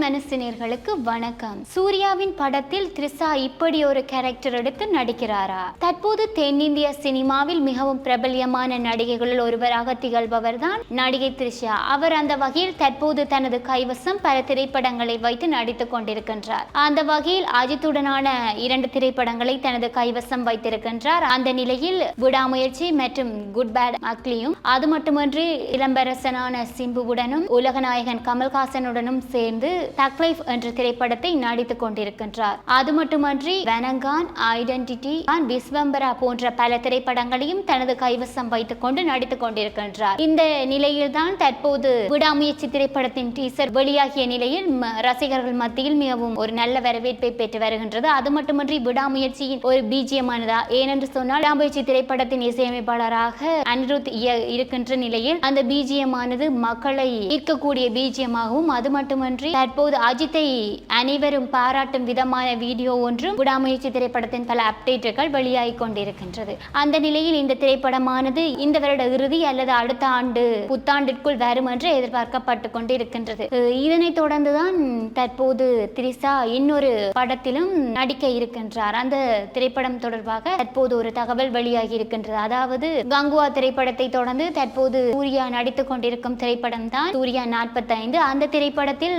மனசினர்களுக்கு வணக்கம். சூர்யாவின் படத்தில் த்ரிசா இப்படி ஒரு கேரக்டர் எடுத்து நடிக்கிறாரா? தற்போது தென்னிந்திய சினிமாவில் மிகவும் பிரபல்யமான நடிகைகளில் ஒருவராக திகழ்பவர் தான் நடிகை த்ரிஷா. அவர் அந்த வகையில் தற்போது தனது கைவசம் பல திரைப்படங்களை வைத்து நடித்துக் கொண்டிருக்கின்றார். அந்த வகையில் அஜித்துடனான இரண்டு திரைப்படங்களை தனது கைவசம் வைத்திருக்கின்றார். அந்த நிலையில் விடாமுயற்சி மற்றும் குட் பேட் அக்லியும் அது மட்டுமன்றி இளம்பரசனான சிம்புவுடனும் உலகநாயகன் கமல்ஹாசனுடனும் சேர்ந்து தக் லைஃப் என்ற திரைப்படத்தை நடித்துக் கொண்டிருக்கின்றார். அது மட்டுமன்றி வெனங்கான் ஐடென்டிட்டி விஸ்வம்பரா போன்ற பல திரைப்படங்களையும் தனது கைவசம் வைத்துக் கொண்டு நடித்துக் கொண்டிருக்கின்றார். இந்த நிலையில்தான் தற்போது விடாமுயற்சி திரைப்படத்தின் டீசர் வெளியாகிய நிலையில் ரசிகர்கள் மத்தியில் மிகவும் ஒரு நல்ல வரவேற்பை பெற்று வருகின்றது. அது மட்டுமன்றி விடாமுயற்சியின் ஒரு பீஜியமானதா? ஏனென்று சொன்னால் விடாமுயற்சி திரைப்படத்தின் இசையமைப்பாளராக அனிருத் இய- இருக்கின்ற நிலையில் அந்த பீஜியமானது மக்களை ஈர்க்கக்கூடிய பீஜியமாகவும் அது மட்டுமன்றி தற்போது அஜித்தை அனைவரும் பாராட்டும் விதமான வீடியோ ஒன்றும் விடாமுயற்சி திரைப்படத்தின் பல அப்டேட்டுகள் வெளியாகி கொண்டிருக்கின்றது. அந்த நிலையில் இந்த திரைப்படமானது இந்த வருட இறுதி அல்லது அடுத்த ஆண்டு புத்தாண்டிற்குள் வரும் என்று எதிர்பார்க்கப்பட்டு கொண்டிருக்கின்றது. இதனைத் தொடர்ந்துதான் தற்போது திரிசா இன்னொரு படத்திலும் நடிக்க இருக்கின்றார். அந்த திரைப்படம் தொடர்பாக தற்போது ஒரு தகவல் வெளியாகி இருக்கின்றது. அதாவது கங்குவா திரைப்படத்தை தொடர்ந்து தற்போது சூர்யா நடித்துக் கொண்டிருக்கும் திரைப்படம் தான் சூர்யா நாற்பத்தைந்து. அந்த திரைப்படத்தில்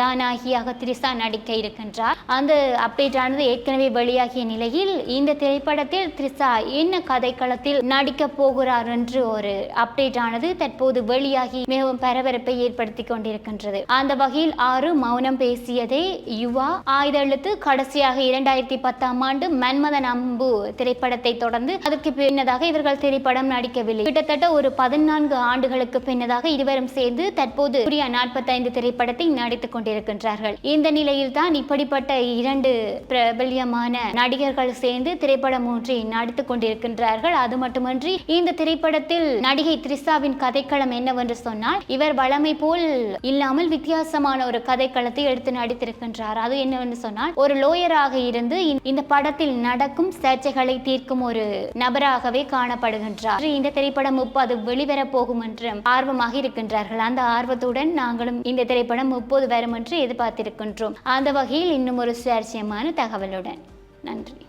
கதாநாயகியாக திரிசா நடிக்க இருக்கின்றார். அந்த அப்டேட் ஆனது ஏற்கனவே வெளியாகிய நிலையில் இந்த திரைப்படத்தில் திரிசா என்ன கதைக்களத்தில் நடிக்க போகிறார் என்று ஒரு அப்டேட் ஆனது தற்போது வெளியாகி மிகவும் பரபரப்பை ஏற்படுத்தி கொண்டிருக்கின்றது. அந்த வகையில் ஆறு மௌனம் பேசியதே யுவா. ஆயுதெழுத்து கடைசியாக இரண்டாயிரத்தி பத்தாம் ஆண்டு மன்மதன் அம்பு திரைப்படத்தை தொடர்ந்து அதற்கு பின்னதாக இவர்கள் திரைப்படம் நடிக்கவில்லை. கிட்டத்தட்ட ஒரு பதினான்கு ஆண்டுகளுக்கு பின்னதாக இருவரும் சேர்ந்து தற்போது சூர்யா நாற்பத்தைந்து திரைப்படத்தை நடித்துக் கொண்டிருக்கின்றார்கள். இந்த நிலையில் தான் இப்படிப்பட்ட இரண்டு பிரபல்யமான நடிகர்கள் சேர்ந்து திரைப்படம் ஒன்றை நடித்துக் கொண்டிருக்கின்றார்கள். அது மட்டுமன்றி இந்த திரைப்படத்தில் நடிகை திரிசாவின் கதைக்களம் என்னவென்று சொன்னால் இவர் வளமை போல் இல்லாமல் வித்தியாசமான ஒரு கதைக்களத்தை எடுத்து நடித்திருக்கின்றார். அது என்னவென்று சொன்னால் ஒரு லோயராக இருந்து இந்த- இந்த படத்தில் நடக்கும் சர்ச்சைகளை தீர்க்கும் ஒரு நபராகவே காணப்படுகின்றார். இந்த திரைப்படம் முப்பது வெளிவரப் போகும் என்று ஆர்வமாக இருக்கின்றார்கள். அந்த ஆர்வத்துடன் நாங்களும் இந்த திரைப்படம் முப்பது வரும் என்று எதிர்பார்த்திருக்கின்றோம். அந்த வகையில் இன்னும் ஒரு சுவாரஸ்யமான தகவலுடன். நன்றி.